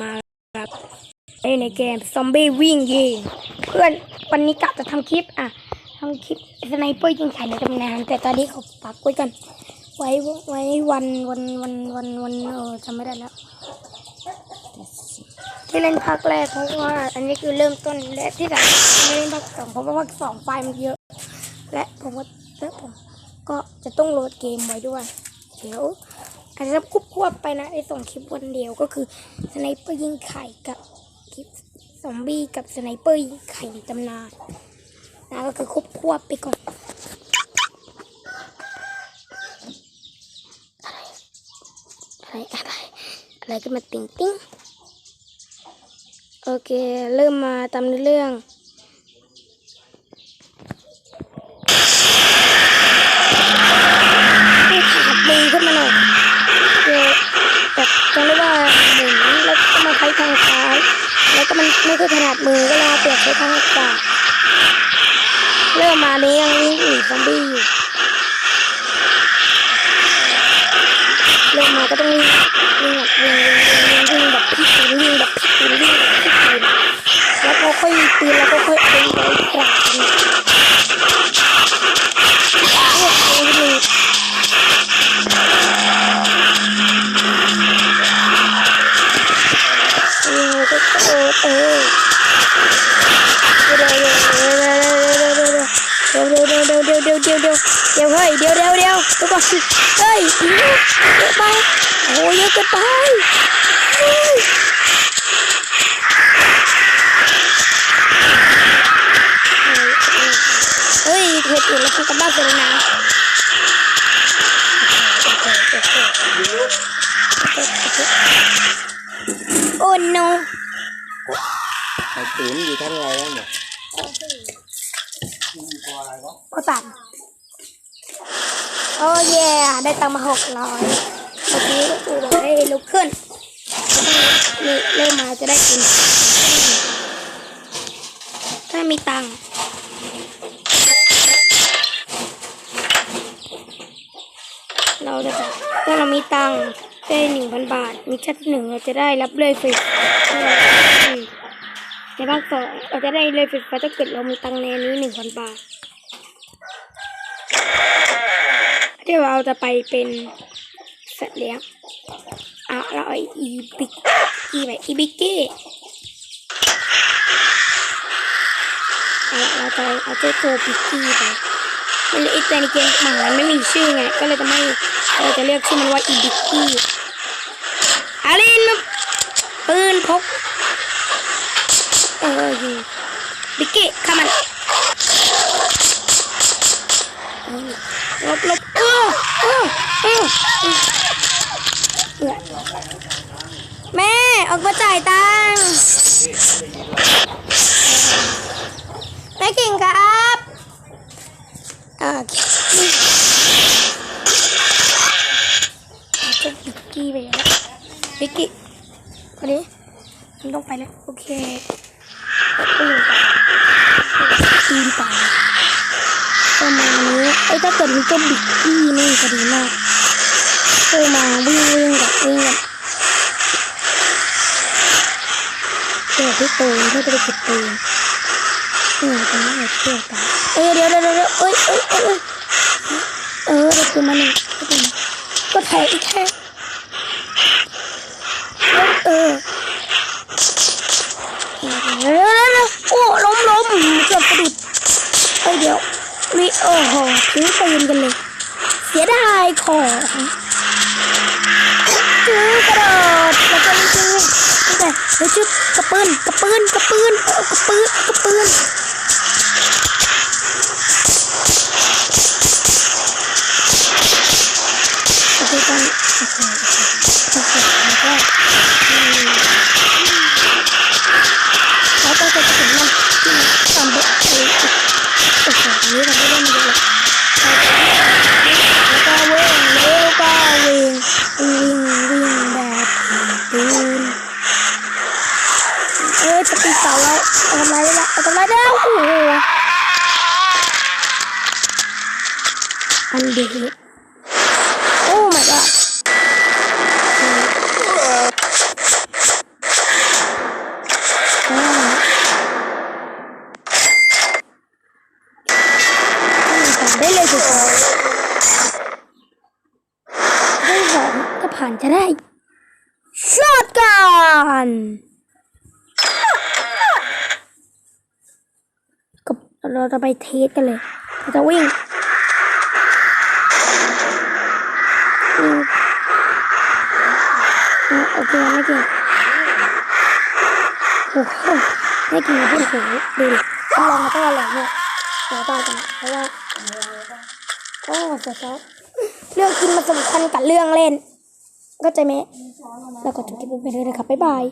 มาครับเอ้ยในเกมซอมบี้วิ่งยิงเพื่อนวันนี้กะจะทำคลิปอะทำคลิปสไนเปอร์ยิงไข่ในตำนาน แต่ตอนนี้เขาปักไว้กัน ไว้ไว้วันวันวันวันวันเออจำไม่ได้แล้วที่เล่นภาคแรกเพราะว่าอันนี้คือเริ่มต้นและที่สำคัญไม่เล่นภาคสองเพราะว่าภาคสองไฟล์มันเยอะ และผมก็และผมก็จะต้องโหลดเกมไว้ด้วย เดี๋ยว อาจจะควบควบไปนะไอส่งคลิปวันเดียวก็คือสไนเปอร์ยิงไข่กับคลิปซอมบี้กับสไนเปอร์ยิงไข่ในตำนานนะก็คือควบควบไปก่อนอะไรอะไรอะไรก็มาติ่งติ้งโอเค เริ่มมาตามเนื้อเรื่องให้ขาดมือขึ้นมาหน่อยเดี๋ยวแบบจะเรียกว่าหมุนแล้วก็มาใช้ทางซ้าย แล้วก็มันไม่คือ ถนัดมือก็ลาเปลี่ยนไปทางขวาเริ่มมานี้ยังวิ่งหนีซอมบี้อยู่เริ่มมาก็ต้องวิ่ง เดี๋ยวเดี๋ยวเดี๋ยวเดี๋ยวเดียวเฮ้ยเดี๋ยวเดี๋ยวเดี๋ยวเดี๋ยวก่อนเฮ้ยเยอะไปโอ้ยเยอะเกินไปเฮ้ยเห็ดอื่นแล้วคุณาบ้านเป็นนางโอ้โหไอ้ตุ๋นอยู่ทั้งไรแล้วเนี่ย ก็ตัดโอ้ยได้ตังมาหกร้อยเมื่อกี้กูบอกให้ลุกขึ้นนี่เริ่มมาจะได้กิน ถ้ามีตังค์เราจะถ้าเรามีตังค์ได้หนึ่งพันบาท มีชั้นหนึ่งเราจะได้รับเลยฟรีในภาคสองเราจะได้เลยฟรีถ้าเกิดเรามีตังค์ในนนี้หนึ่งพันบาท ที่เราจะไปเป็นสัตว์เลี้ยงอะเราเอาอีบิกอีไปอีบิกกี้เอาเราจะเอาเจ้าตัวบิกกี้ไปมันเลยไอ้แต่ในเกมหมามันไม่มีชื่อไง ก็เลยจะไม่เราจะเรียกชื่อมันว่าอีบิกกี้อารินปืนพกเออยิงบิกกี้ข้ามัน หลบหลบเออเออเออแม่ออกมาจ่ายตังค์แม่กิ่งครับโอเคจะบิกกี้ไปแล้วบิกกี้คนนี้มันต้องไปแล้วโอเคปืนไปปืนไปประมาณนี้ ไอ้ถ้าเกิดมีเจ้าบิกกี้นี่จะดีมากเออมาวิ่งวิ่งกับวิ่งกับเจอที่ปืนเพื่อจะไปเก็บปืนเออตอนนี้เราเชื่อกันเอ้ยเดี๋ยวเดี๋ยวเดี๋ยวเอ้ยเอ้ยเอ้ยเอ้ยเออได้ปืนมาหนึ่งก็แทงอีกแค่เอออเดี๋ยวเดี๋ยวเดี๋ยวโอ้ล้มล้มเกือบสะดุด เอ้ยเดี๋ยวมี โอ้โหทิ้งปืนกันเลย เสียดายของจื้อกระโดดแล้วก็ซื้อแต่เฮ้ยชุดกระปืนกระปืนกระปืนกระปืนกระปืน and they hit. My god. จะ Shotgun! กับเราจะไปเทสกันเลย เราจะวิ่ง อะโอเคไม่ก่งโอ้โหไม่เก่งเพื่อนโหดูดิต้องลองมาต้องอะไรเนี่ยเดี๋ยวตายกันเพราะว่าโอ้เสียช็อตเรื่องกินมันสำคัญกับเรื่องเล่น ก็ใจไหมแล้วก็จบคลิปไปเลยนะครับบ๊ายบาย